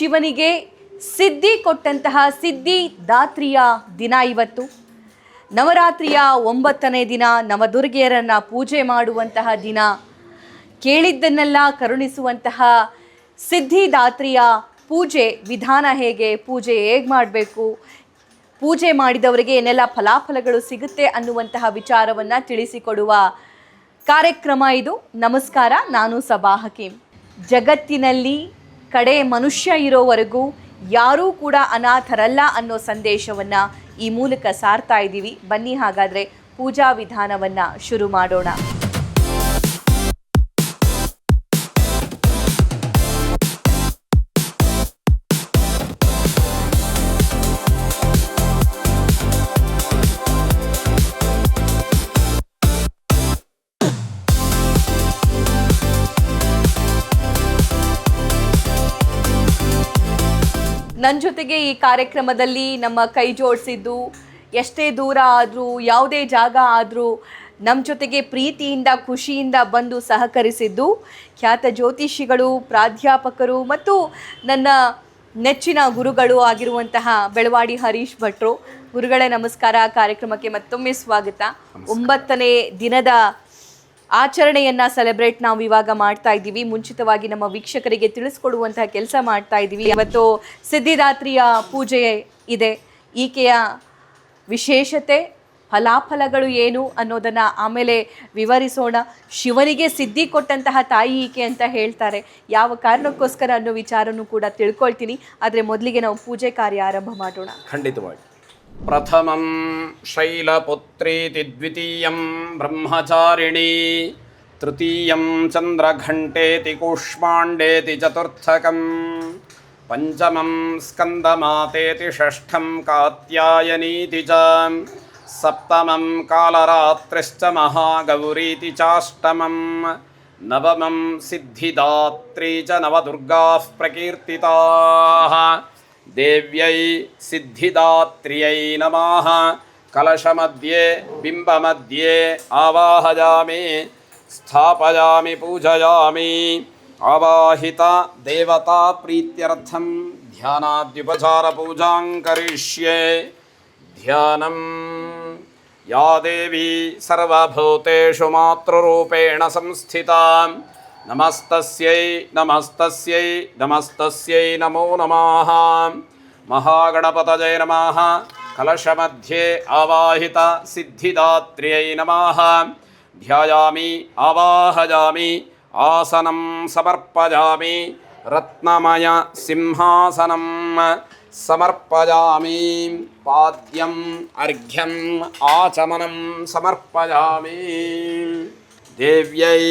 ಶಿವನಿಗೆ ಸಿದ್ಧಿ ಕೊಟ್ಟಂತಹ ಸಿದ್ಧಿ ದಾತ್ರಿಯ ದಿನ ಇವತ್ತು. ನವರಾತ್ರಿಯ ಒಂಬತ್ತನೇ ದಿನ ನವದುರ್ಗೆಯರನ್ನು ಪೂಜೆ ಮಾಡುವಂತಹ ದಿನ. ಕೇಳಿದ್ದನ್ನೆಲ್ಲ ಕರುಣಿಸುವಂತಹ ಸಿದ್ಧಿದಾತ್ರಿಯ ಪೂಜೆ ವಿಧಾನ ಹೇಗೆ, ಪೂಜೆ ಹೇಗೆ ಮಾಡಬೇಕು, ಪೂಜೆ ಮಾಡಿದವರಿಗೆ ಏನೆಲ್ಲ ಫಲಾಫಲಗಳು ಸಿಗುತ್ತೆ ಅನ್ನುವಂತಹ ವಿಚಾರವನ್ನು ತಿಳಿಸಿಕೊಡುವ ಕಾರ್ಯಕ್ರಮ ಇದು. ನಮಸ್ಕಾರ, ನಾನು ಸಬಾ ಹಕೀಂ ಜಗತ್ತಿನಲ್ಲಿ ಕಡೆ ಮನುಷ್ಯ ಇರೋವರೆಗೂ ಯಾರೂ ಕೂಡ ಅನಾಥರಲ್ಲ ಅನ್ನೋ ಸಂದೇಶವನ್ನು ಈ ಮೂಲಕ ಸಾರ್ತಾ ಇದ್ದೀವಿ. ಬನ್ನಿ ಹಾಗಾದರೆ ಪೂಜಾ ವಿಧಾನವನ್ನು ಶುರು ಮಾಡೋಣ. ನನ್ನ ಜೊತೆಗೆ ಈ ಕಾರ್ಯಕ್ರಮದಲ್ಲಿ ನಮ್ಮ ಕೈ ಜೋಡಿಸಿದ್ದು ಎಷ್ಟೇ ದೂರ ಆದರೂ ಯಾವುದೇ ಜಾಗ ಆದರೂ ನಮ್ಮ ಜೊತೆಗೆ ಪ್ರೀತಿಯಿಂದ ಖುಷಿಯಿಂದ ಬಂದು ಸಹಕರಿಸಿದ್ದು ಖ್ಯಾತ ಜ್ಯೋತಿಷಿಗಳು ಪ್ರಾಧ್ಯಾಪಕರು ಮತ್ತು ನನ್ನ ನೆಚ್ಚಿನ ಗುರುಗಳು ಆಗಿರುವಂತಹ ಬೆಳವಾಡಿ ಹರೀಶ್ ಭಟ್ರು. ಗುರುಗಳೇ ನಮಸ್ಕಾರ. ಕಾರ್ಯಕ್ರಮಕ್ಕೆ ಮತ್ತೊಮ್ಮೆ ಸ್ವಾಗತ. ಒಂಬತ್ತನೇ ದಿನದ ಆಚರಣೆಯನ್ನ ಸೆಲೆಬ್ರೇಟ್ ನಾವು ಇವಾಗ ಮಾಡ್ತಾ ಇದ್ದೀವಿ. ಮುಂಚಿತವಾಗಿ ನಮ್ಮ ವೀಕ್ಷಕರಿಗೆ ತಿಳಿಸ್ಕೊಡುವಂತಹ ಕೆಲಸ ಮಾಡ್ತಾ ಇದ್ದೀವಿ. ಇವತ್ತು ಸಿದ್ಧಿದಾತ್ರಿಯ ಪೂಜೆ ಇದೆ. ಈಕೆಯ ವಿಶೇಷತೆ, ಫಲಾಫಲಗಳು ಏನು ಅನ್ನೋದನ್ನ ಆಮೇಲೆ ವಿವರಿಸೋಣ. ಶಿವನಿಗೆ ಸಿದ್ಧಿ ಕೊಟ್ಟಂತಹ ತಾಯಿ ಈಕೆ ಅಂತ ಹೇಳ್ತಾರೆ. ಯಾವ ಕಾರಣಕ್ಕೋಸ್ಕರ ಅನ್ನೋ ವಿಚಾರನೂ ಕೂಡ ತಿಳ್ಕೊಳ್ತೀನಿ. ಆದರೆ ಮೊದಲಿಗೆ ನಾವು ಪೂಜೆ ಕಾರ್ಯ ಆರಂಭ ಮಾಡೋಣ. ಖಂಡಿತವಾಗಿ. ప్రథమం శైలపుత్రీతి ద్వితీయం బ్రహ్మచారిణీ తృతీయం చంద్రఘంటేతి కూష్మాండేతి చతుర్థకం పంచమం స్కందమాతేతి షష్ఠం కాత్యాయనీతి చ సప్తమం కాలరాత్రిశ్చ మహాగౌరీతి చాష్టమం నవమం సిద్ధిదాత్రీ చ నవదుర్గాః ప్రకీర్తితాः देव्यै सिद्धिदात्र्यै नमः। कलशमध्ये, बिम्बमध्ये आवाहयामि, स्थापयामि, पूजयामि। आवाहित देवता प्रीत्यर्थं ध्यानाद्युपचारपूजां करिष्ये। ध्यानं या देवी सर्वभूतेषु मातृरूपेण संस्थिता నమస్తస్యై నమస్తస్యై నమస్తస్యై నమో నమా. మహాగణపతజయ నమ. కలశమధ్యే ఆవాహిత సిద్ధిదాత్ర్యై నమ. ధ్యాయామి ఆవాహయామి ఆసనం సమర్పయామి రత్నమయ సింహాసనం సమర్పయామి పాద్యం అర్ఘ్యం ఆచమనం సమర్పయామి దేవ్యై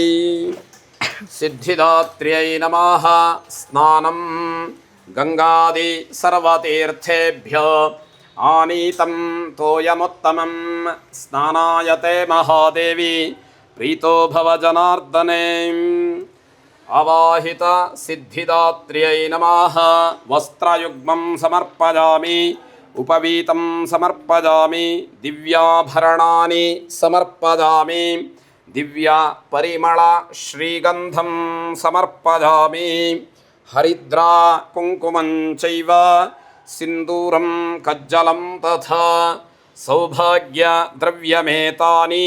सिद्धिदात्र्यै नमः। स्नानं गङ्गादि सर्वतीर्थेभ्यो आनीतं तोयमुत्तमं स्नानायते महादेवी प्रीतो भवजनार्दने अवाहितसिद्धिदात्र्यै नमः। वस्त्रयुग्मं समर्पयामि, उपवीतं समर्पयामि, दिव्याभरणानि समर्पयामि। దివ్య పరిమళ శ్రీగంధం సమర్పయామి హరిద్రా కుంకుమం చైవ సింధూరం కజ్జలం తథా. సౌభాగ్య ద్రవ్యమేతాని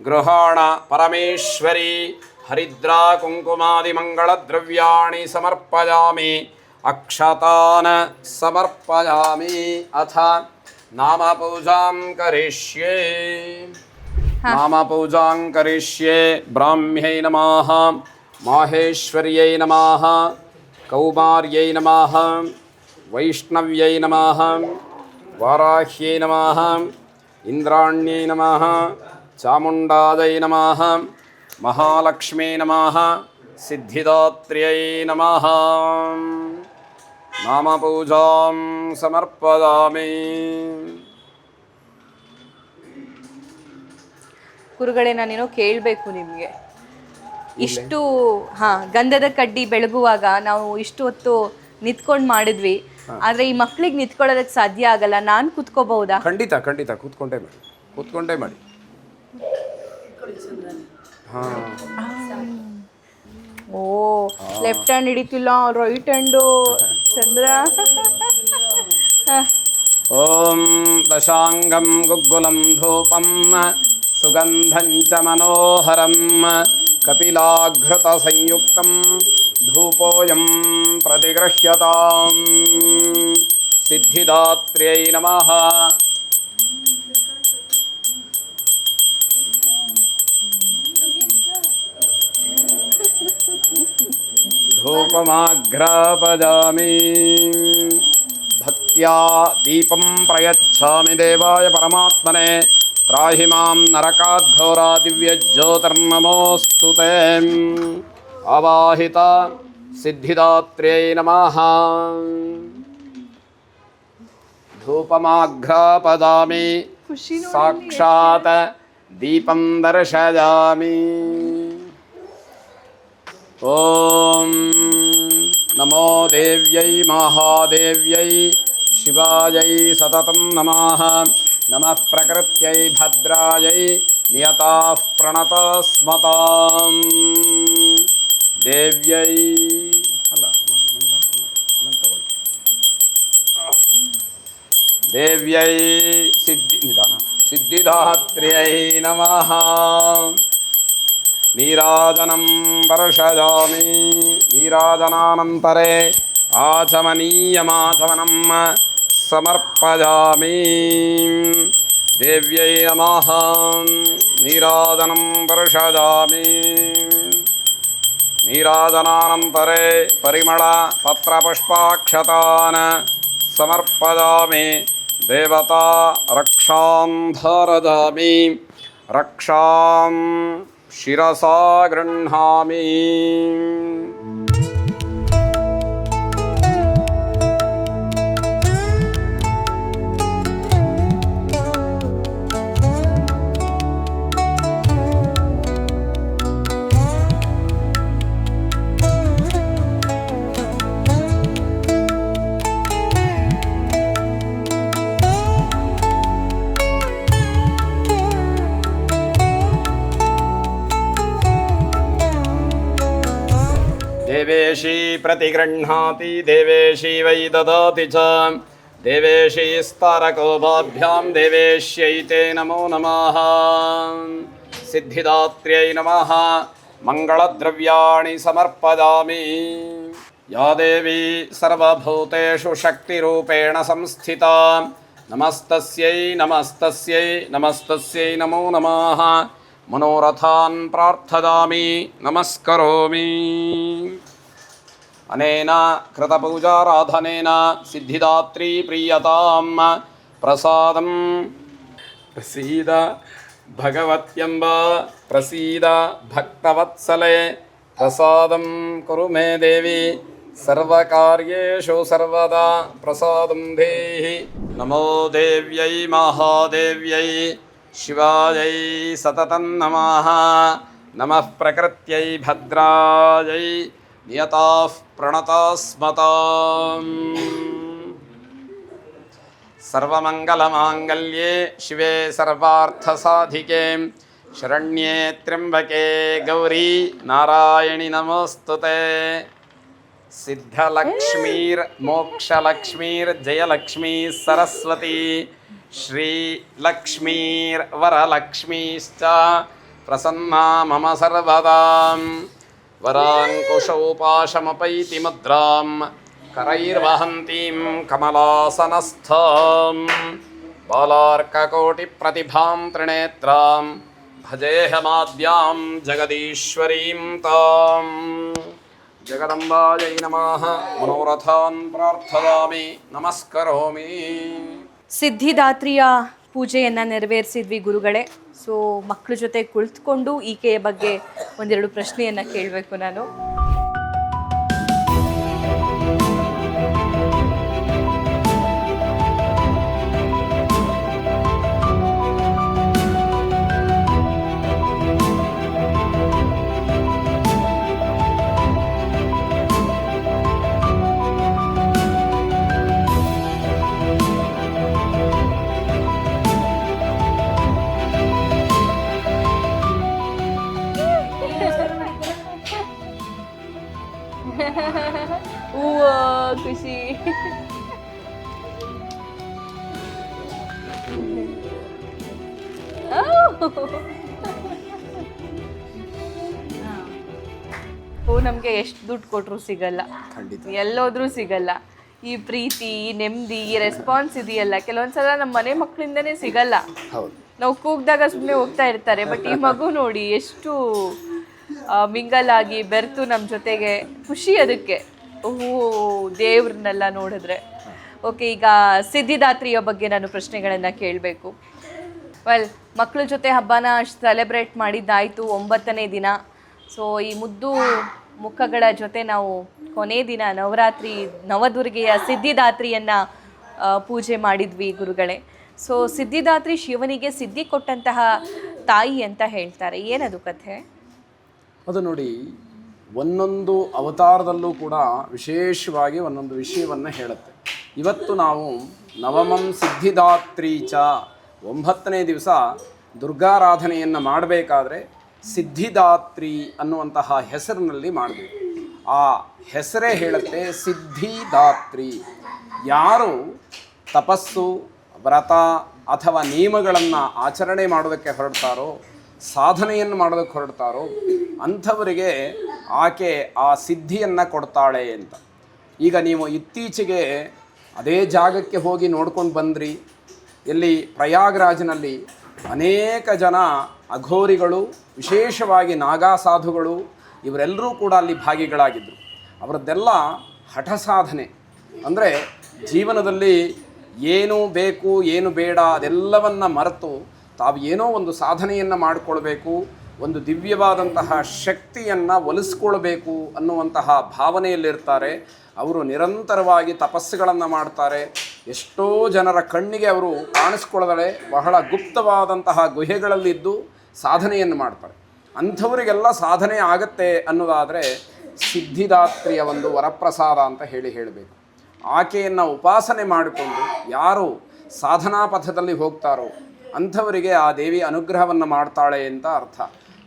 గృహాణ పరమేశ్వరి హరిద్రా కుంకుమాదిమంగళద్రవ్యాణి సమర్పయామి అక్షతాన్ సమర్పయామి అథ నామపూజాం కరిష్యే. ಅಕ್ಷತಾನ ಸಮರ್ಪಯಾಮಿ ಅಥ ನಾಮ ಪೂಜಾಂ ಕರಿಷ್ಯೆ ನಾಮ ಪೂಜಾಂ ಕರಿಷ್ಯೆ ಬ್ರಾಹ್ಮ್ಯೈ ನಮಃ ಮಾಹೇಶ್ವರ್ಯೈ ನಮಃ ಕೌಮಾರ್ಯೈ ನಮಃ ವೈಷ್ಣವ್ಯೈ ನಮಃ ವಾರಾಹ್ಯೈ ನಮಃ ಇಂದ್ರಾಣ್ಯೈ ನಮಃ ಚಾಮುಂಡಾದೈ ನಮಃ ಮಹಾಲಕ್ಷ್ಮೀ ನಮಃ ಸಿದ್ಧಿದಾತ್ರ್ಯೈ ನಮಃ ನಾಮಪೂಜಾಂ ಸಮರ್ಪಯಾಮಿ ಕುರುಗಳೇ ನಾನೇನೋ ಕೇಳಬೇಕು ನಿಮಗೆ. ಇಷ್ಟು ಹಾ ಗಂಧದ ಕಡ್ಡಿ ಬೆಳಗುವಾಗ ನಾವು ಇಷ್ಟು ಹೊತ್ತು ನಿಂತ್ಕೊಂಡು ಮಾಡಿದ್ವಿ. ಆದ್ರೆ ಈ ಮಕ್ಕಳಿಗೆ ನಿಂತ್ಕೊಳ್ಳೋದಕ್ಕೆ ಸಾಧ್ಯ ಆಗಲ್ಲ. ನಾನು ಕುತ್ಕೋಬಹುದಾ? ಖಂಡಿತ ಖಂಡಿತ. ಕೂತ್ಕೊಂಡೇ ಮಾಡಿ. ಕೂತ್ಕೊಂಡೇ ಮಾಡಿ. ಓ ಲೆಫ್ಟ್ ಹ್ಯಾಂಡ್ ಹಿಡಿತಿಲ್ಲ ರೈಟ್ ಹ್ಯಾಂಡು ಚಂದ್ರ. ಓಂ ದಶಾಂಗಂ ಗುಗ್ಗುಲಂ ಧೂಪಂ. सुगन्धं च मनोहरं कपिलाघृतसंयुक्तं धूपोऽयं प्रतिगृह्यताम्। सिद्धिदात्र्यै नमः। धूपमाघ्रापजामि। भक्त्या दीपं प्रयच्छामि देवाय परमात्मने। त्राहि माँ नरकाद्घोरा दिव्यज्योतिर्नमोऽस्तु ते। अवाहिता सिद्धिदात्र्यै नमः। धूपमाघ्रापदामि। साक्षात् दीपं दर्शयामि। ॐ नमो देव्यै महादेव्यै शिवायै सततं नमः। नम प्रकृत भद्राय नियता प्रणता स्मता अल्ल, देव्यै सिद्धि, निधान। सिद्धिदात्र्यै नम। नीराजनं वर्षयामि। नीराजनानन्तरे आचमनीयमाचमनम समर्पयामि देव्यै नमः नीराजनं वर्षयामि नीराजनानन्तरे परिमळ पत्रपुष्पाक्षतान् समर्पयामि देवता रक्षां धारयामि रक्षां शिरसा गृह्णामि देवेशी प्रतिगृह्णाति, देवेशी वै ददाति च। देवेशी स्तरकोपाभ्यां देवेश्यै ते नमो नमः। सिद्धिदात्र्यै नमः। मङ्गलद्रव्याणि समर्पयामि। या देवी सर्वभूतेषु शक्तिरूपेण संस्थिता। नमस्तस्यै नमस्तस्यै नमस्तस्यै नमो नमः। मनोरथान् प्रार्थयामि नमस्करोमि। अनेन कृतपूजाराधनेन सिद्धिदात्री प्रीयतां प्रसादं प्रसीद भगवत्यम्ब प्रसीद भक्तवत्सले। प्रसादं कुरु मे देवी। सर्वकार्येषु सर्वदा प्रसादं देहि। नमो देव्यै महादेव्यै। शिवायै सततं नमः। नमः प्रकृत्यै भद्रायै। नियताः प्रणतास्मताम्। सर्वमङ्गलमाङ्गल्ये शिवे सर्वार्थसाधिके शरण्ये त्र्यम्बके गौरी नारायणि नमोऽस्तु ते। सिद्धलक्ष्मीर्मोक्षलक्ष्मीर्जयलक्ष्मी सरस्वती श्रीलक्ष्मीर्वरलक्ष्मीश्च प्रसन्ना मम सर्वदां। వరాంకుశోపాశమపైతి ముద్రాం కరైర్వహంతీం కమలాసనస్థాం బాలార్కకోటిప్రతిభాం త్రినేత్రాం భజేహమాద్యాం జగదీశ్వరీం తాం జగదంబాయై నమ మనోరథాన్ ప్రార్థయామి ನಮಸ್ಕರೋಮಿ ಸಿದ್ಧಿದಾತ್ರಿಯ ಪೂಜೆಯನ್ನು ನೆರವೇರಿಸಿದ್ವಿ ಗುರುಗಳೇ ಸೊ ಮಕ್ಕಳ ಜೊತೆ ಕುಳಿತುಕೊಂಡು ಈಕೆಯ ಬಗ್ಗೆ ಒಂದೆರಡು ಪ್ರಶ್ನೆಯನ್ನು ಕೇಳಬೇಕು ನಾನು. ಹೂ ನಮಗೆ ಎಷ್ಟು ದುಡ್ಡು ಕೊಟ್ಟರು ಸಿಗಲ್ಲ. ಎಲ್ಲೋದ್ರೂ ಸಿಗಲ್ಲ. ಈ ಪ್ರೀತಿ ಈ ನೆಮ್ಮದಿ ಈ ರೆಸ್ಪಾನ್ಸ್ ಇದೆಯಲ್ಲ. ಕೆಲವೊಂದ್ಸಲ ನಮ್ಮ ಮನೆ ಮಕ್ಕಳಿಂದನೇ ಸಿಗಲ್ಲ. ನಾವು ಕೂಗ್ದಾಗ ಸುಮ್ಮನೆ ಹೋಗ್ತಾ ಇರ್ತಾರೆ ಬಟ್ ಈ ಮಗು ನೋಡಿ ಎಷ್ಟು ಮಿಂಗಲ್ ಆಗಿ ಬೆರೆತು ನಮ್ಮ ಜೊತೆಗೆ. ಖುಷಿ ಅದಕ್ಕೆ ಓಹೋ ದೇವ್ರನ್ನೆಲ್ಲ ನೋಡಿದ್ರೆ. ಓಕೆ ಈಗ ಸಿದ್ಧಿದಾತ್ರಿಯ ಬಗ್ಗೆ ನಾನು ಪ್ರಶ್ನೆಗಳನ್ನು ಕೇಳಬೇಕು. ವೆಲ್ ಮಕ್ಕಳ ಜೊತೆ ಹಬ್ಬನ ಸೆಲೆಬ್ರೇಟ್ ಮಾಡಿದ್ದಾಯಿತು ಒಂಬತ್ತನೇ ದಿನ. ಸೊ ಈ ಮುದ್ದು ಮುಖಗಳ ಜೊತೆ ನಾವು ಕೊನೆ ದಿನ ನವರಾತ್ರಿ, ನವದುರ್ಗೆಯ ಸಿದ್ಧಿದಾತ್ರಿಯನ್ನು ಪೂಜೆ ಮಾಡಿದ್ವಿ ಗುರುಗಳೇ. ಸೊ ಸಿದ್ಧಿದಾತ್ರಿ ಶಿವನಿಗೆ ಸಿದ್ಧಿ ಕೊಟ್ಟಂತಹ ತಾಯಿ ಅಂತ ಹೇಳ್ತಾರೆ. ಏನದು ಕಥೆ? ಅದು ನೋಡಿ, ಒಂದೊಂದು ಅವತಾರದಲ್ಲೂ ಕೂಡ ವಿಶೇಷವಾಗಿ ಒಂದೊಂದು ವಿಷಯವನ್ನು ಹೇಳುತ್ತೆ. ಇವತ್ತು ನಾವು ನವಮಂ ಸಿದ್ಧಿದಾತ್ರಿ ಚ ಒಂಬತ್ತನೇ ದಿವಸ ದುರ್ಗಾರಾಧನೆಯನ್ನು ಮಾಡಬೇಕಾದ್ರೆ ಸಿದ್ಧಿದಾತ್ರಿ ಅನ್ನುವಂತಹ ಹೆಸರಿನಲ್ಲಿ ಮಾಡಬೇಕು. ಆ ಹೆಸರೇ ಹೇಳುತ್ತೆ ಸಿದ್ಧಿದಾತ್ರಿ. ಯಾರು ತಪಸ್ಸು, ವ್ರತ ಅಥವಾ ನಿಯಮಗಳನ್ನು ಆಚರಣೆ ಮಾಡೋದಕ್ಕೆ ಹೊರಡ್ತಾರೋ, ಸಾಧನೆಯನ್ನು ಮಾಡೋದಕ್ಕೆ ಹೊರಡ್ತಾರೋ, ಅಂಥವರಿಗೆ ಆಕೆ ಆ ಸಿದ್ಧಿಯನ್ನು ಕೊಡ್ತಾಳೆ ಅಂತ. ಈಗ ನೀವು ಇತ್ತೀಚೆಗೆ ಅದೇ ಜಾಗಕ್ಕೆ ಹೋಗಿ ನೋಡ್ಕೊಂಡು ಬಂದ್ರಿ. ಎಲ್ಲಿ ಪ್ರಯಾಗ್ರಾಜ್ನಲ್ಲಿ ಅನೇಕ ಜನ ಅಘೋರಿಗಳು, ವಿಶೇಷವಾಗಿ ನಾಗಾ ಸಾಧುಗಳು, ಇವರೆಲ್ಲರೂ ಕೂಡ ಅಲ್ಲಿ ಭಾಗಿಗಳಾಗಿದ್ದರು ಅವರದ್ದೆಲ್ಲ ಹಠ ಸಾಧನೆ. ಅಂದರೆ ಜೀವನದಲ್ಲಿ ಏನು ಬೇಕು, ಏನು ಬೇಡ ಅದೆಲ್ಲವನ್ನು ಮರೆತು ತಾವು ಏನೋ ಒಂದು ಸಾಧನೆಯನ್ನು ಮಾಡಿಕೊಳ್ಬೇಕು, ಒಂದು ದಿವ್ಯವಾದಂತಹ ಶಕ್ತಿಯನ್ನು ಒಲಿಸ್ಕೊಳ್ಬೇಕು ಅನ್ನುವಂತಹ ಭಾವನೆಯಲ್ಲಿರ್ತಾರೆ. ಅವರು ನಿರಂತರವಾಗಿ ತಪಸ್ಸುಗಳನ್ನು ಮಾಡ್ತಾರೆ. ಎಷ್ಟೋ ಜನರ ಕಣ್ಣಿಗೆ ಅವರು ಕಾಣಿಸ್ಕೊಳ್ಳದಳೆ ಬಹಳ ಗುಪ್ತವಾದಂತಹ ಗುಹೆಗಳಲ್ಲಿದ್ದು ಸಾಧನೆಯನ್ನು ಮಾಡ್ತಾರೆ. ಅಂಥವರಿಗೆಲ್ಲ ಸಾಧನೆ ಆಗತ್ತೆ ಅನ್ನೋದಾದರೆ ಸಿದ್ಧಿದಾತ್ರಿಯ ಒಂದು ವರಪ್ರಸಾದ ಅಂತ ಹೇಳಿ ಹೇಳಬೇಕು. ಆಕೆಯನ್ನು ಉಪಾಸನೆ ಮಾಡಿಕೊಂಡು ಯಾರು ಸಾಧನಾ ಪಥದಲ್ಲಿ ಹೋಗ್ತಾರೋ ಅಂಥವರಿಗೆ ಆ ದೇವಿ ಅನುಗ್ರಹವನ್ನು ಮಾಡ್ತಾಳೆ ಅಂತ ಅರ್ಥ.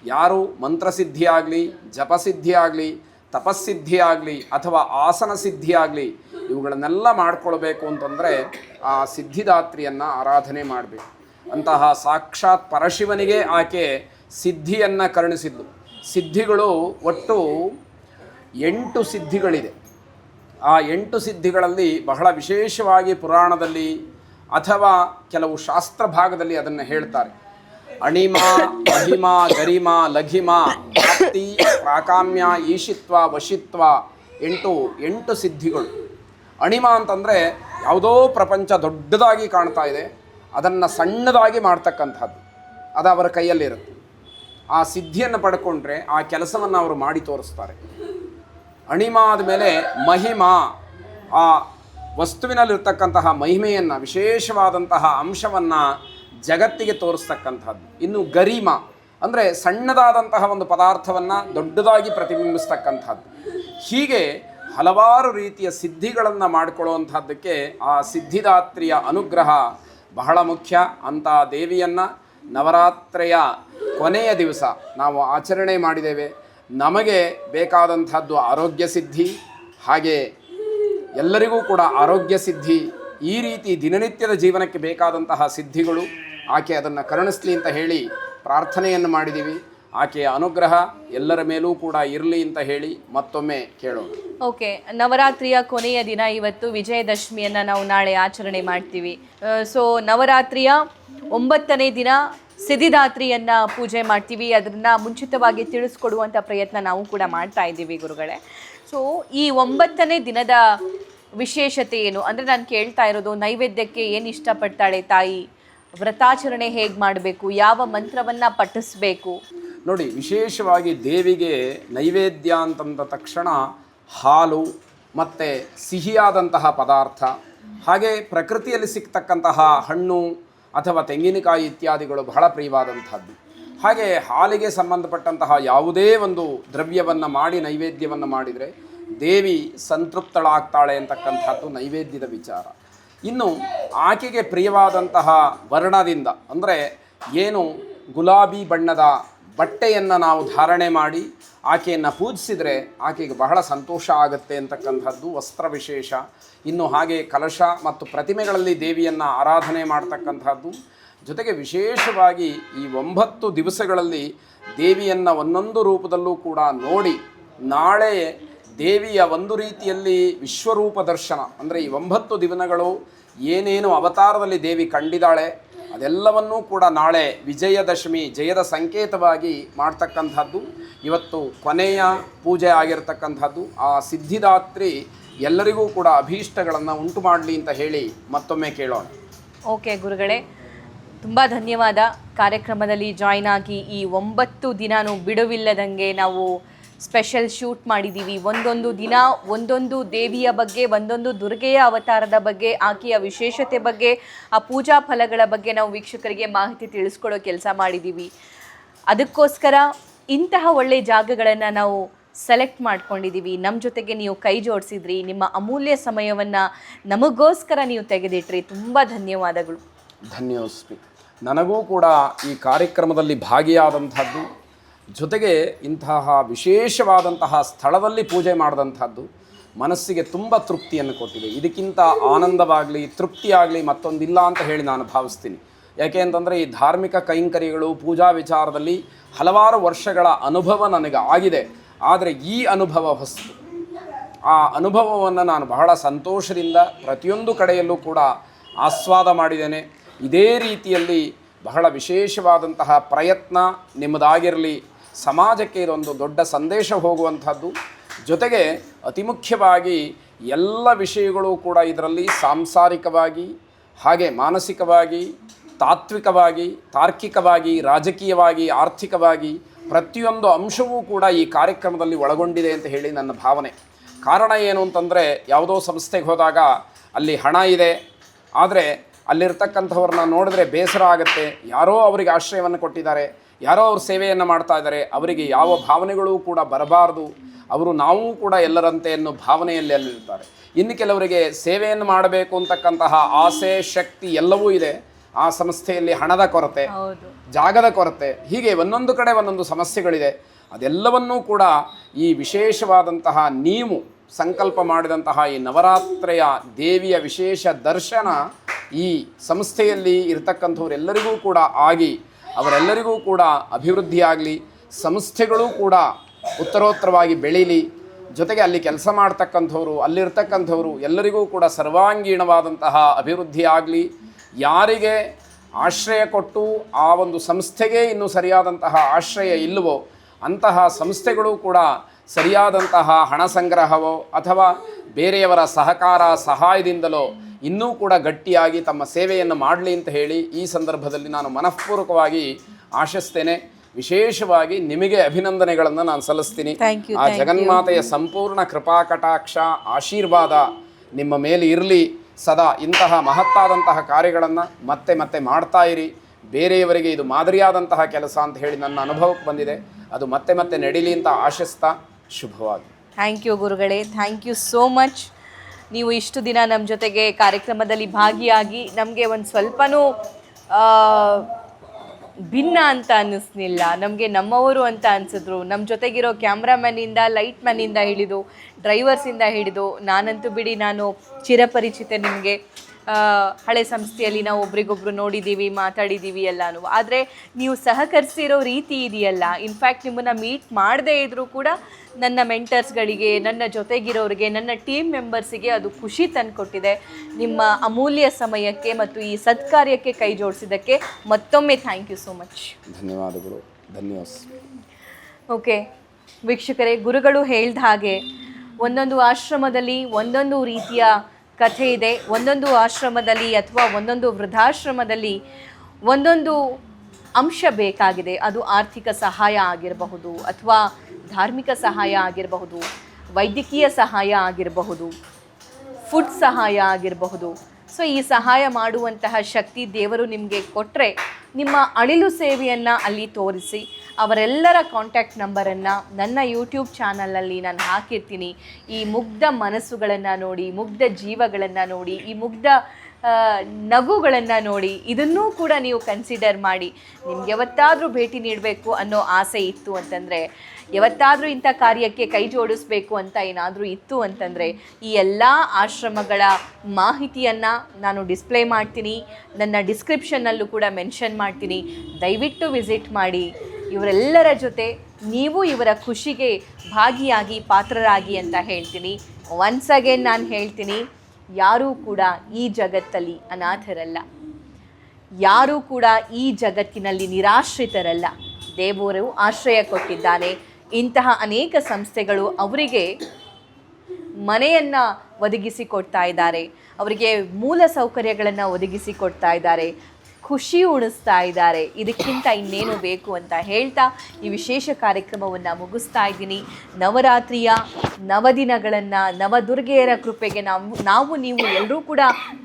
ಯಾರು ಮಂತ್ರಸಿದ್ಧಿಯಾಗಲಿ, ಜಪಸಿದ್ಧಿಯಾಗಲಿ ತಪಸ್ಸಿದ್ಧಿ ಆಗಲಿ ಅಥವಾ ಆಸನ ಸಿದ್ಧಿಯಾಗಲಿ ಇವುಗಳನ್ನೆಲ್ಲ ಮಾಡ್ಕೊಳ್ಬೇಕು ಅಂತಂದರೆ ಆ ಸಿದ್ಧಿದಾತ್ರಿಯನ್ನು ಆರಾಧನೆ ಮಾಡಬೇಕು. ಅಂತಹ ಸಾಕ್ಷಾತ್ ಪರಶಿವನಿಗೆ ಆಕೆ ಸಿದ್ಧಿಯನ್ನು ಕರುಣಿಸಿದ್ಲು. ಸಿದ್ಧಿಗಳು ಒಟ್ಟು ಎಂಟು ಸಿದ್ಧಿಗಳಿದೆ. ಆ ಎಂಟು ಸಿದ್ಧಿಗಳಲ್ಲಿ ಬಹಳ ವಿಶೇಷವಾಗಿ ಪುರಾಣದಲ್ಲಿ ಅಥವಾ ಕೆಲವು ಶಾಸ್ತ್ರ ಭಾಗದಲ್ಲಿ ಅದನ್ನು ಹೇಳ್ತಾರೆ. ಅಣಿಮ, ಮಹಿಮ, ಗರಿಮ, ಲಘಿಮ ಪ್ರಾಪ್ತಿ ಪ್ರಾಕಾಮ್ಯ ಈಶಿತ್ವ ವಶಿತ್ವ ಎಂಟು ಎಂಟು ಸಿದ್ಧಿಗಳು. ಅಣಿಮ ಅಂತಂದರೆ ಯಾವುದೋ ಪ್ರಪಂಚ ದೊಡ್ಡದಾಗಿ ಕಾಣ್ತಾ ಇದೆ, ಅದನ್ನು ಸಣ್ಣದಾಗಿ ಮಾಡ್ತಕ್ಕಂಥದ್ದು ಅದು ಅವರ ಕೈಯಲ್ಲಿರುತ್ತೆ. ಆ ಸಿದ್ಧಿಯನ್ನು ಪಡ್ಕೊಂಡ್ರೆ ಆ ಕೆಲಸವನ್ನು ಅವರು ಮಾಡಿ ತೋರಿಸ್ತಾರೆ. ಅಣಿಮ ಆದಮೇಲೆ ಮಹಿಮಾ, ಆ ವಸ್ತುವಿನಲ್ಲಿರ್ತಕ್ಕಂತಹ ಮಹಿಮೆಯನ್ನು, ವಿಶೇಷವಾದಂತಹ ಅಂಶವನ್ನು ಜಗತ್ತಿಗೆ ತೋರಿಸ್ತಕ್ಕಂಥದ್ದು ಇನ್ನು ಗರಿಮ ಅಂದರೆ ಸಣ್ಣದಾದಂತಹ ಒಂದು ಪದಾರ್ಥವನ್ನು ದೊಡ್ಡದಾಗಿ ಪ್ರತಿಬಿಂಬಿಸ್ತಕ್ಕಂಥದ್ದು. ಹೀಗೆ ಹಲವಾರು ರೀತಿಯ ಸಿದ್ಧಿಗಳನ್ನು ಮಾಡಿಕೊಳ್ಳುವಂಥದ್ದಕ್ಕೆ ಆ ಸಿದ್ಧಿದಾತ್ರಿಯ ಅನುಗ್ರಹ ಬಹಳ ಮುಖ್ಯ. ಅಂಥ ದೇವಿಯನ್ನು ನವರಾತ್ರೆಯ ಕೊನೆಯ ದಿವಸ ನಾವು ಆಚರಣೆ ಮಾಡಿದ್ದೇವೆ. ನಮಗೆ ಬೇಕಾದಂಥದ್ದು ಆರೋಗ್ಯ ಸಿದ್ಧಿ, ಹಾಗೆ ಎಲ್ಲರಿಗೂ ಕೂಡ ಆರೋಗ್ಯ ಸಿದ್ಧಿ, ಈ ರೀತಿ ದಿನನಿತ್ಯದ ಜೀವನಕ್ಕೆ ಬೇಕಾದಂತಹ ಸಿದ್ಧಿಗಳು. ಆಕೆ ಅದನ್ನು ಕರುಣಿಸ್ಲಿ ಅಂತ ಹೇಳಿ ಪ್ರಾರ್ಥನೆಯನ್ನು ಮಾಡಿದ್ದೀವಿ ಆಕೆಯ ಅನುಗ್ರಹ ಎಲ್ಲರ ಮೇಲೂ ಕೂಡ ಇರಲಿ ಅಂತ ಹೇಳಿ ಮತ್ತೊಮ್ಮೆ ಕೇಳೋಣ. ಓಕೆ ನವರಾತ್ರಿಯ ಕೊನೆಯ ದಿನ ಇವತ್ತು ವಿಜಯದಶಮಿಯನ್ನು ನಾವು ನಾಳೆ ಆಚರಣೆ ಮಾಡ್ತೀವಿ. ಸೊ ನವರಾತ್ರಿಯ ಒಂಬತ್ತನೇ ದಿನ ಸಿದ್ಧಿದಾತ್ರಿಯನ್ನು ಪೂಜೆ ಮಾಡ್ತೀವಿ. ಅದನ್ನು ಮುಂಚಿತವಾಗಿ ತಿಳಿಸ್ಕೊಡುವಂಥ ಪ್ರಯತ್ನ ನಾವು ಕೂಡ ಮಾಡ್ತಾ ಇದ್ದೀವಿ ಗುರುಗಳೇ. ಸೊ ಈ ಒಂಬತ್ತನೇ ದಿನದ ವಿಶೇಷತೆ ಏನು? ಅಂದರೆ ನಾನು ಕೇಳ್ತಾ ಇರೋದು ನೈವೇದ್ಯಕ್ಕೆ ಏನು ಇಷ್ಟಪಡ್ತಾಳೆ ತಾಯಿ? ವ್ರತಾಚರಣೆ ಹೇಗೆ ಮಾಡಬೇಕು? ಯಾವ ಮಂತ್ರವನ್ನು ಪಠಿಸಬೇಕು? ನೋಡಿ, ವಿಶೇಷವಾಗಿ ದೇವಿಗೆ ನೈವೇದ್ಯ ಅಂತಂದ ತಕ್ಷಣ ಹಾಲು, ಮತ್ತು ಸಿಹಿಯಾದಂತಹ ಪದಾರ್ಥ, ಹಾಗೆ ಪ್ರಕೃತಿಯಲ್ಲಿ ಸಿಗ್ತಕ್ಕಂತಹ ಹಣ್ಣು ಅಥವಾ ತೆಂಗಿನಕಾಯಿ ಇತ್ಯಾದಿಗಳು ಬಹಳ ಪ್ರಿಯವಾದಂಥದ್ದು. ಹಾಗೆ ಹಾಲಿಗೆ ಸಂಬಂಧಪಟ್ಟಂತಹ ಯಾವುದೇ ಒಂದು ದ್ರವ್ಯವನ್ನು ಮಾಡಿ, ನೈವೇದ್ಯವನ್ನು ಮಾಡಿದರೆ ದೇವಿ ಸಂತೃಪ್ತಳಾಗ್ತಾಳೆ ಅಂತಕ್ಕಂಥದ್ದು ನೈವೇದ್ಯದ ವಿಚಾರ. ಇನ್ನು ಆಕೆಗೆ ಪ್ರಿಯವಾದಂತಹ ವರ್ಣದಿಂದ, ಅಂದರೆ ಏನು ಗುಲಾಬಿ ಬಣ್ಣದ ಬಟ್ಟೆಯನ್ನು ನಾವು ಧಾರಣೆ ಮಾಡಿ ಆಕೆಯನ್ನು ಪೂಜಿಸಿದರೆ ಆಕೆಗೆ ಬಹಳ ಸಂತೋಷ ಆಗುತ್ತೆ ಅಂತಕ್ಕಂಥದ್ದು ವಸ್ತ್ರ ವಿಶೇಷ. ಇನ್ನು ಹಾಗೆ ಕಲಶ ಮತ್ತು ಪ್ರತಿಮೆಗಳಲ್ಲಿ ದೇವಿಯನ್ನು ಆರಾಧನೆ ಮಾಡ್ತಕ್ಕಂಥದ್ದು. ಜೊತೆಗೆ ವಿಶೇಷವಾಗಿ ಈ ಒಂಬತ್ತು ದಿವಸಗಳಲ್ಲಿ ದೇವಿಯನ್ನು ಒಂದೊಂದು ರೂಪದಲ್ಲೂ ಕೂಡ ನೋಡಿ ನಾಳೆ ದೇವಿಯ ಒಂದು ರೀತಿಯಲ್ಲಿ ವಿಶ್ವರೂಪ ದರ್ಶನ. ಅಂದರೆ ಈ ಒಂಬತ್ತು ದಿನಗಳು ಏನೇನು ಅವತಾರದಲ್ಲಿ ದೇವಿ ಕಂಡಿದ್ದಾಳೆ, ಅದೆಲ್ಲವನ್ನೂ ಕೂಡ ನಾಳೆ ವಿಜಯದಶಮಿ, ಜಯದ ಸಂಕೇತವಾಗಿ ಮಾಡ್ತಕ್ಕಂಥದ್ದು. ಇವತ್ತು ಕೊನೆಯ ಪೂಜೆ ಆಗಿರತಕ್ಕಂಥದ್ದು. ಆ ಸಿದ್ಧಿದಾತ್ರಿ ಎಲ್ಲರಿಗೂ ಕೂಡ ಅಭೀಷ್ಟಗಳನ್ನು ಉಂಟು ಮಾಡಲಿ ಅಂತ ಹೇಳಿ ಮತ್ತೊಮ್ಮೆ ಕೇಳೋಣ. ಓಕೆ ಗುರುಗಳೇ, ತುಂಬ ಧನ್ಯವಾದ. ಕಾರ್ಯಕ್ರಮದಲ್ಲಿ ಜಾಯ್ನ್ ಆಗಿ ಈ ಒಂಬತ್ತು ದಿನಾನು ಬಿಡುವಿಲ್ಲದಂಗೆ ನಾವು ಸ್ಪೆಷಲ್ ಶೂಟ್ ಮಾಡಿದ್ದೀವಿ ಒಂದೊಂದು ದಿನ, ಒಂದೊಂದು ದೇವಿಯ ಬಗ್ಗೆ, ಒಂದೊಂದು ದುರ್ಗೆಯ ಅವತಾರದ ಬಗ್ಗೆ, ಆಕೆಯ ವಿಶೇಷತೆ ಬಗ್ಗೆ, ಆ ಪೂಜಾ ಫಲಗಳ ಬಗ್ಗೆ ನಾವು ವೀಕ್ಷಕರಿಗೆ ಮಾಹಿತಿ ತಿಳಿಸ್ಕೊಡೋ ಕೆಲಸ ಮಾಡಿದ್ದೀವಿ ಅದಕ್ಕೋಸ್ಕರ ಇಂತಹ ಒಳ್ಳೆಯ ಜಾಗಗಳನ್ನು ನಾವು ಸೆಲೆಕ್ಟ್ ಮಾಡ್ಕೊಂಡಿದ್ದೀವಿ ನಮ್ಮ ಜೊತೆಗೆ ನೀವು ಕೈ ಜೋಡಿಸಿದ್ರಿ. ನಿಮ್ಮ ಅಮೂಲ್ಯ ಸಮಯವನ್ನು ನಮಗೋಸ್ಕರ ನೀವು ತೆಗೆದಿಟ್ರಿ. ತುಂಬ ಧನ್ಯವಾದಗಳು. ಧನ್ಯೋಸ್ಮಿ. ನನಗೂ ಕೂಡ ಈ ಕಾರ್ಯಕ್ರಮದಲ್ಲಿ ಭಾಗಿಯಾದಂಥದ್ದು ಜೊತೆಗೆ ಇಂತಹ ವಿಶೇಷವಾದಂತಹ ಸ್ಥಳದಲ್ಲಿ ಪೂಜೆ ಮಾಡಿದಂಥದ್ದು ಮನಸ್ಸಿಗೆ ತುಂಬ ತೃಪ್ತಿಯನ್ನು ಕೊಟ್ಟಿದೆ. ಇದಕ್ಕಿಂತ ಆನಂದವಾಗಲಿ, ತೃಪ್ತಿಯಾಗಲಿ ಮತ್ತೊಂದಿಲ್ಲ ಅಂತ ಹೇಳಿ ನಾನು ಭಾವಿಸ್ತೀನಿ. ಯಾಕೆ ಅಂತಂದರೆ ಈ ಧಾರ್ಮಿಕ ಕೈಂಕರ್ಯಗಳು, ಪೂಜಾ ವಿಚಾರದಲ್ಲಿ ಹಲವಾರು ವರ್ಷಗಳ ಅನುಭವ ನನಗೆ ಆಗಿದೆ. ಆದರೆ ಈ ಅನುಭವ ಹೊಸ್ತು. ಆ ಅನುಭವವನ್ನು ನಾನು ಬಹಳ ಸಂತೋಷದಿಂದ ಪ್ರತಿಯೊಂದು ಕಡೆಯಲ್ಲೂ ಕೂಡ ಆಸ್ವಾದ ಮಾಡಿದ್ದೇನೆ. ಇದೇ ರೀತಿಯಲ್ಲಿ ಬಹಳ ವಿಶೇಷವಾದಂತಹ ಪ್ರಯತ್ನ ನಿಮ್ಮದಾಗಿರಲಿ ಸಮಾಜಕ್ಕೆ ಇದೊಂದು ದೊಡ್ಡ ಸಂದೇಶ ಹೋಗುವಂಥದ್ದು. ಜೊತೆಗೆ ಅತಿ ಮುಖ್ಯವಾಗಿ ಎಲ್ಲ ವಿಷಯಗಳು ಕೂಡ ಇದರಲ್ಲಿ ಸಾಂಸಾರಿಕವಾಗಿ, ಹಾಗೆ ಮಾನಸಿಕವಾಗಿ, ತಾತ್ವಿಕವಾಗಿ, ತಾರ್ಕಿಕವಾಗಿ, ರಾಜಕೀಯವಾಗಿ, ಆರ್ಥಿಕವಾಗಿ ಪ್ರತಿಯೊಂದು ಅಂಶವೂ ಕೂಡ ಈ ಕಾರ್ಯಕ್ರಮದಲ್ಲಿ ಒಳಗೊಂಡಿದೆ ಅಂತ ಹೇಳಿ ನನ್ನ ಭಾವನೆ. ಕಾರಣ ಏನು ಅಂತಂದರೆ ಯಾವುದೋ ಸಂಸ್ಥೆಗೆ ಹೋದಾಗ ಅಲ್ಲಿ ಹಣ ಇದೆ. ಆದರೆ ಅಲ್ಲಿರ್ತಕ್ಕಂಥವ್ರನ್ನ ನೋಡಿದ್ರೆ ಬೇಸರ ಆಗುತ್ತೆ. ಯಾರೋ ಅವರಿಗೆ ಆಶ್ರಯವನ್ನು ಕೊಟ್ಟಿದ್ದಾರೆ. ಯಾರೋ ಅವ್ರ ಸೇವೆಯನ್ನು ಮಾಡ್ತಾ ಇದ್ದಾರೆ. ಅವರಿಗೆ ಯಾವ ಭಾವನೆಗಳೂ ಕೂಡ ಬರಬಾರ್ದು. ಅವರು ನಾವು ಕೂಡ ಎಲ್ಲರಂತೆ ಅನ್ನೋ ಭಾವನೆಯಲ್ಲಿ ಅಲ್ಲಿರ್ತಾರೆ ಇನ್ನು ಕೆಲವರಿಗೆ ಸೇವೆಯನ್ನು ಮಾಡಬೇಕು ಅಂತಕ್ಕಂತಹ ಆಸೆ ಶಕ್ತಿ ಎಲ್ಲವೂ ಇದೆ. ಆ ಸಂಸ್ಥೆಯಲ್ಲಿ ಹಣದ ಕೊರತೆ ಜಾಗದ ಕೊರತೆ ಹೀಗೆ ಒಂದೊಂದು ಕಡೆ ಒಂದೊಂದು ಸಮಸ್ಯೆಗಳಿದೆ. ಅದೆಲ್ಲವನ್ನೂ ಕೂಡ ಈ ವಿಶೇಷವಾದಂತಹ ನೀವು ಸಂಕಲ್ಪ ಮಾಡಿದಂತಹ ಈ ನವರಾತ್ರೆಯ ದೇವಿಯ ವಿಶೇಷ ದರ್ಶನ ಈ ಸಂಸ್ಥೆಯಲ್ಲಿ ಇರತಕ್ಕಂಥವರೆಲ್ಲರಿಗೂ ಕೂಡ ಆಗಿ, ಅವರೆಲ್ಲರಿಗೂ ಕೂಡ ಅಭಿವೃದ್ಧಿಯಾಗಲಿ, ಸಂಸ್ಥೆಗಳು ಕೂಡ ಉತ್ತರೋತ್ತರವಾಗಿ ಬೆಳೀಲಿ. ಜೊತೆಗೆ ಅಲ್ಲಿ ಕೆಲಸ ಮಾಡ್ತಕ್ಕಂಥವ್ರು, ಅಲ್ಲಿರ್ತಕ್ಕಂಥವ್ರು ಎಲ್ಲರಿಗೂ ಕೂಡ ಸರ್ವಾಂಗೀಣವಾದಂತಹ ಅಭಿವೃದ್ಧಿ ಆಗಲಿ. ಯಾರಿಗೆ ಆಶ್ರಯ ಕೊಟ್ಟು ಆ ಒಂದು ಸಂಸ್ಥೆಗೆ ಇನ್ನೂ ಸರಿಯಾದಂತಹ ಆಶ್ರಯ ಇಲ್ಲವೋ, ಅಂತಹ ಸಂಸ್ಥೆಗಳು ಕೂಡ ಸರಿಯಾದಂತಹ ಹಣ ಸಂಗ್ರಹವೋ ಅಥವಾ ಬೇರೆಯವರ ಸಹಕಾರ ಸಹಾಯದಿಂದಲೋ ಇನ್ನೂ ಕೂಡ ಗಟ್ಟಿಯಾಗಿ ತಮ್ಮ ಸೇವೆಯನ್ನು ಮಾಡಲಿ ಅಂತ ಹೇಳಿ ಈ ಸಂದರ್ಭದಲ್ಲಿ ನಾನು ಮನಃಪೂರ್ವಕವಾಗಿ ಆಶಿಸ್ತೇನೆ. ವಿಶೇಷವಾಗಿ ನಿಮಗೆ ಅಭಿನಂದನೆಗಳನ್ನು ನಾನು ಸಲ್ಲಿಸ್ತೀನಿ. ಆ ಜಗನ್ಮಾತೆಯ ಸಂಪೂರ್ಣ ಕೃಪಾ ಕಟಾಕ್ಷ ಆಶೀರ್ವಾದ ನಿಮ್ಮ ಮೇಲೆ ಇರಲಿ. ಸದಾ ಇಂತಹ ಮಹತ್ತಾದಂತಹ ಕಾರ್ಯಗಳನ್ನು ಮತ್ತೆ ಮತ್ತೆ ಮಾಡ್ತಾ ಇರಿ. ಬೇರೆಯವರಿಗೆ ಇದು ಮಾದರಿಯಾದಂತಹ ಕೆಲಸ ಅಂತ ಹೇಳಿ ನನ್ನ ಅನುಭವಕ್ಕೆ ಬಂದಿದೆ. ಅದು ಮತ್ತೆ ಮತ್ತೆ ನಡೀಲಿ ಅಂತ ಆಶಿಸ್ತಾ ಶುಭವಾಗಿ ಥ್ಯಾಂಕ್ ಯು ಗುರುಗಳೇ. ಥ್ಯಾಂಕ್ ಯು ಸೋ ಮಚ್ ನೀವು ಇಷ್ಟು ದಿನ ನಮ್ಮ ಜೊತೆಗೆ ಕಾರ್ಯಕ್ರಮದಲ್ಲಿ ಭಾಗಿಯಾಗಿ ನಮಗೆ ಒಂದು ಸ್ವಲ್ಪನೂ ಭಿನ್ನ ಅಂತ ಅನ್ನಿಸ್ಲಿಲ್ಲ. ನಮಗೆ ನಮ್ಮವರು ಅಂತ ಅನಿಸಿದ್ರು. ನಮ್ಮ ಜೊತೆಗಿರೋ ಕ್ಯಾಮ್ರಾಮನ್ನಿಂದ ಲೈಟ್ ಮ್ಯಾನಿಂದ ಹಿಡಿದು ಡ್ರೈವರ್ಸಿಂದ ಹಿಡಿದು, ನಾನಂತೂ ಬಿಡಿ ನಾನು ಚಿರಪರಿಚಿತ ನಿಮಗೆ. ಹಳೆ ಸಂಸ್ಥೆಯಲ್ಲಿ ನಾವು ಒಬ್ರಿಗೊಬ್ರು ನೋಡಿದ್ದೀವಿ ಮಾತಾಡಿದ್ದೀವಿ ಎಲ್ಲನೂ. ಆದರೆ ನೀವು ಸಹಕರಿಸಿರೋ ರೀತಿ ಇದೆಯಲ್ಲ. ಇನ್ಫ್ಯಾಕ್ಟ್ ನಿಮ್ಮನ್ನು ಮೀಟ್ ಮಾಡದೇ ಇದ್ದರೂ ಕೂಡ ನನ್ನ ಮೆಂಟರ್ಸ್ಗಳಿಗೆ ನನ್ನ ಜೊತೆಗಿರೋರಿಗೆ ನನ್ನ ಟೀಮ್ ಮೆಂಬರ್ಸಿಗೆ ಅದು ಖುಷಿ ತಂದುಕೊಟ್ಟಿದೆ. ನಿಮ್ಮ ಅಮೂಲ್ಯ ಸಮಯಕ್ಕೆ ಮತ್ತು ಈ ಸತ್ಕಾರ್ಯಕ್ಕೆ ಕೈ ಜೋಡಿಸಿದ್ದಕ್ಕೆ ಮತ್ತೊಮ್ಮೆ ಥ್ಯಾಂಕ್ ಯು ಸೋ ಮಚ್. ಧನ್ಯವಾದಗಳು. ಧನ್ಯವಾದ. ಓಕೆ ವೀಕ್ಷಕರೇ ಗುರುಗಳು ಹೇಳ್ದ ಹಾಗೆ ಒಂದೊಂದು ಆಶ್ರಮದಲ್ಲಿ ಒಂದೊಂದು ರೀತಿಯ ಕಥೆ ಇದೆ. ಒಂದೊಂದು ಆಶ್ರಮದಲ್ಲಿ ಅಥವಾ ಒಂದೊಂದು ವೃದ್ಧಾಶ್ರಮದಲ್ಲಿ ಒಂದೊಂದು ಅಂಶ ಬೇಕಾಗಿದೆ. ಅದು ಆರ್ಥಿಕ ಸಹಾಯ ಆಗಿರಬಹುದು ಅಥವಾ ಧಾರ್ಮಿಕ ಸಹಾಯ ಆಗಿರಬಹುದು, ವೈದ್ಯಕೀಯ ಸಹಾಯ ಆಗಿರಬಹುದು, ಫುಡ್ ಸಹಾಯ ಆಗಿರಬಹುದು. ಸೊ ಈ ಸಹಾಯ ಮಾಡುವಂತಹ ಶಕ್ತಿ ದೇವರು ನಿಮಗೆ ಕೊಟ್ಟರೆ ನಿಮ್ಮ ಅಳಿಲು ಸೇವೆಯನ್ನು ಅಲ್ಲಿ ತೋರಿಸಿ, ಅವರೆಲ್ಲರ ಕಾಂಟ್ಯಾಕ್ಟ್ ನಂಬರನ್ನು ನನ್ನ ಯೂಟ್ಯೂಬ್ ಚಾನಲಲ್ಲಿ ನಾನು ಹಾಕಿರ್ತೀನಿ. ಈ ಮುಗ್ಧ ಮನಸ್ಸುಗಳನ್ನು ನೋಡಿ, ಮುಗ್ಧ ಜೀವಗಳನ್ನು ನೋಡಿ, ಈ ಮುಗ್ಧ ನಗುಗಳನ್ನು ನೋಡಿ ಇದನ್ನೂ ಕೂಡ ನೀವು ಕನ್ಸಿಡರ್ ಮಾಡಿ. ನಿಮ್ಗೆ ಯಾವತ್ತಾದರೂ ಭೇಟಿ ನೀಡಬೇಕು ಅನ್ನೋ ಆಸೆ ಇತ್ತು ಅಂತಂದರೆ, ಯಾವತ್ತಾದರೂ ಇಂಥ ಕಾರ್ಯಕ್ಕೆ ಕೈ ಜೋಡಿಸ್ಬೇಕು ಅಂತ ಏನಾದರೂ ಇತ್ತು ಅಂತಂದರೆ, ಈ ಎಲ್ಲ ಆಶ್ರಮಗಳ ಮಾಹಿತಿಯನ್ನು ನಾನು ಡಿಸ್ಪ್ಲೇ ಮಾಡ್ತೀನಿ. ನನ್ನ ಡಿಸ್ಕ್ರಿಪ್ಷನ್ನಲ್ಲೂ ಕೂಡ ಮೆನ್ಷನ್ ಮಾಡ್ತೀನಿ. ದಯವಿಟ್ಟು ವಿಸಿಟ್ ಮಾಡಿ. ಇವರೆಲ್ಲರ ಜೊತೆ ನೀವು ಇವರ ಖುಷಿಗೆ ಭಾಗಿಯಾಗಿ, ಪಾತ್ರರಾಗಿ ಅಂತ ಹೇಳ್ತೀನಿ. ಒನ್ಸ್ ಅಗೇನ್ ನಾನು ಹೇಳ್ತೀನಿ. ಯಾರೂ ಕೂಡ ಈ ಜಗತ್ತಲ್ಲಿ ಅನಾಥರಲ್ಲ. ಯಾರೂ ಕೂಡ ಈ ಜಗತ್ತಿನಲ್ಲಿ ನಿರಾಶ್ರಿತರಲ್ಲ. ದೇವರು ಆಶ್ರಯ ಕೊಟ್ಟಿದ್ದಾನೆ. ಇಂತಹ ಅನೇಕ ಸಂಸ್ಥೆಗಳು ಅವರಿಗೆ ಮನೆಯನ್ನು ಒದಗಿಸಿ ಕೊಡ್ತಾ ಇದ್ದಾರೆ. ಅವರಿಗೆ ಮೂಲ ಸೌಕರ್ಯಗಳನ್ನು ಒದಗಿಸಿ ಕೊಡ್ತಾ ಇದ್ದಾರೆ. ಖುಷಿ ಉಣಿಸ್ತಾ ಇದ್ದಾರೆ. ಇದಕ್ಕಿಂತ ಇನ್ನೇನು ಬೇಕು ಅಂತ ಹೇಳ್ತಾ ಈ ವಿಶೇಷ ಕಾರ್ಯಕ್ರಮವನ್ನು ಮುಗಿಸ್ತಾ ಇದ್ದೀನಿ. ನವರಾತ್ರಿಯ ನವದಿನಗಳನ್ನು ನವದುರ್ಗೆಯರ ಕೃಪೆಗೆ ನಾವು ನಾವು ನೀವು ಎಲ್ಲರೂ ಕೂಡ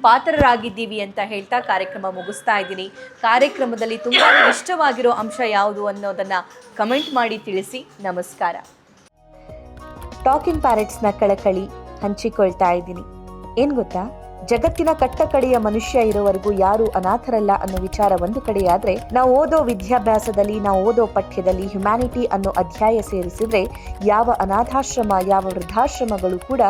ಪಾತ್ರರಾಗಿದ್ದೀವಿ ಅಂತ ಹೇಳ್ತಾ ಕಾರ್ಯಕ್ರಮ ಮುಗಿಸ್ತಾ ಇದ್ದೀನಿ. ಕಾರ್ಯಕ್ರಮದಲ್ಲಿ ತುಂಬ ಇಷ್ಟವಾಗಿರೋ ಅಂಶ ಯಾವುದು ಅನ್ನೋದನ್ನು ಕಮೆಂಟ್ ಮಾಡಿ ತಿಳಿಸಿ. ನಮಸ್ಕಾರ. ಟಾಕಿಂಗ್ ಪ್ಯಾರೆಟ್ಸ್ನ ಕಳಕಳಿ ಹಂಚಿಕೊಳ್ತಾ ಇದ್ದೀನಿ. ಏನು ಗೊತ್ತಾ? ಜಗತ್ತಿನ ಕಟ್ಟಕಡೆಯ ಮನುಷ್ಯ ಇರೋವರೆಗೂ ಯಾರು ಅನಾಥರಲ್ಲ ಅನ್ನೋ ವಿಚಾರ ಒಂದು ಕಡೆಯಾದ್ರೆ, ನಾವು ಓದೋ ವಿದ್ಯಾಭ್ಯಾಸದಲ್ಲಿ, ನಾವು ಓದೋ ಪಠ್ಯದಲ್ಲಿ ಹ್ಯುಮ್ಯಾನಿಟಿ ಅನ್ನೋ ಅಧ್ಯಾಯ ಸೇರಿಸಿದ್ರೆ ಯಾವ ಅನಾಥಾಶ್ರಮ, ಯಾವ ವೃದ್ಧಾಶ್ರಮಗಳು ಕೂಡ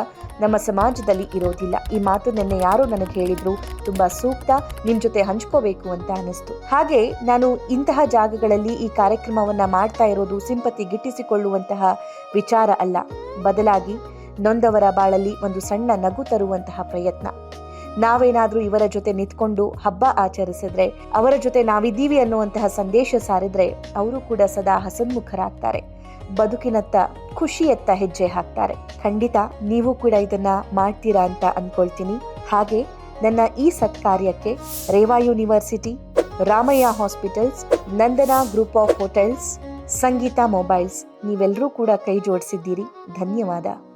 ನಮ್ಮ ಸಮಾಜದಲ್ಲಿ ಇರೋದಿಲ್ಲ. ಈ ಮಾತು ನಿನ್ನೆ ಯಾರೋ ನನಗೆ ಹೇಳಿದ್ರು, ತುಂಬಾ ಸೂಕ್ತ, ನಿಮ್ ಜೊತೆ ಹಂಚ್ಕೋಬೇಕು ಅಂತ ಅನಿಸ್ತು ಹಾಗೆ ನಾನು ಇಂತಹ ಜಾಗಗಳಲ್ಲಿ ಈ ಕಾರ್ಯಕ್ರಮವನ್ನ ಮಾಡ್ತಾ ಇರೋದು, ಸಿಂಪತಿ ಗಿಟ್ಟಿಸಿಕೊಳ್ಳುವಂತಹ ವಿಚಾರ ಅಲ್ಲ. ಬದಲಾಗಿ ನೊಂದವರ ಬಾಳಲ್ಲಿ ಒಂದು ಸಣ್ಣ ನಗು ತರುವಂತಹ ಪ್ರಯತ್ನ. ನಾವೇನಾದರೂ ಇವರ ಜೊತೆ ನಿಂತ್ಕೊಂಡು ಹಬ್ಬ ಆಚರಿಸಿದ್ರೆ, ಅವರ ಜೊತೆ ನಾವಿದ್ದೀವಿ ಅನ್ನುವಂತಹ ಸಂದೇಶ ಸಾರಿದ್ರೆ, ಅವರು ಕೂಡ ಸದಾ ಹಸನ್ಮುಖರಾಗ್ತಾರೆ. ಬದುಕಿನತ್ತ ಖುಷಿಯತ್ತ ಹೆಜ್ಜೆ ಹಾಕ್ತಾರೆ. ಖಂಡಿತ ನೀವು ಕೂಡ ಇದನ್ನ ಮಾಡ್ತೀರಾ ಅಂತ ಅನ್ಕೊಳ್ತೀನಿ. ಹಾಗೆ ನನ್ನ ಈ ಸತ್ಕಾರ್ಯಕ್ಕೆ Reva university, Ramaiah hospitals, Nandana group of hotels, Sangeetha mobiles ನೀವೆಲ್ಲರೂ ಕೂಡ ಕೈ ಜೋಡಿಸಿದ್ದೀರಿ. ಧನ್ಯವಾದ.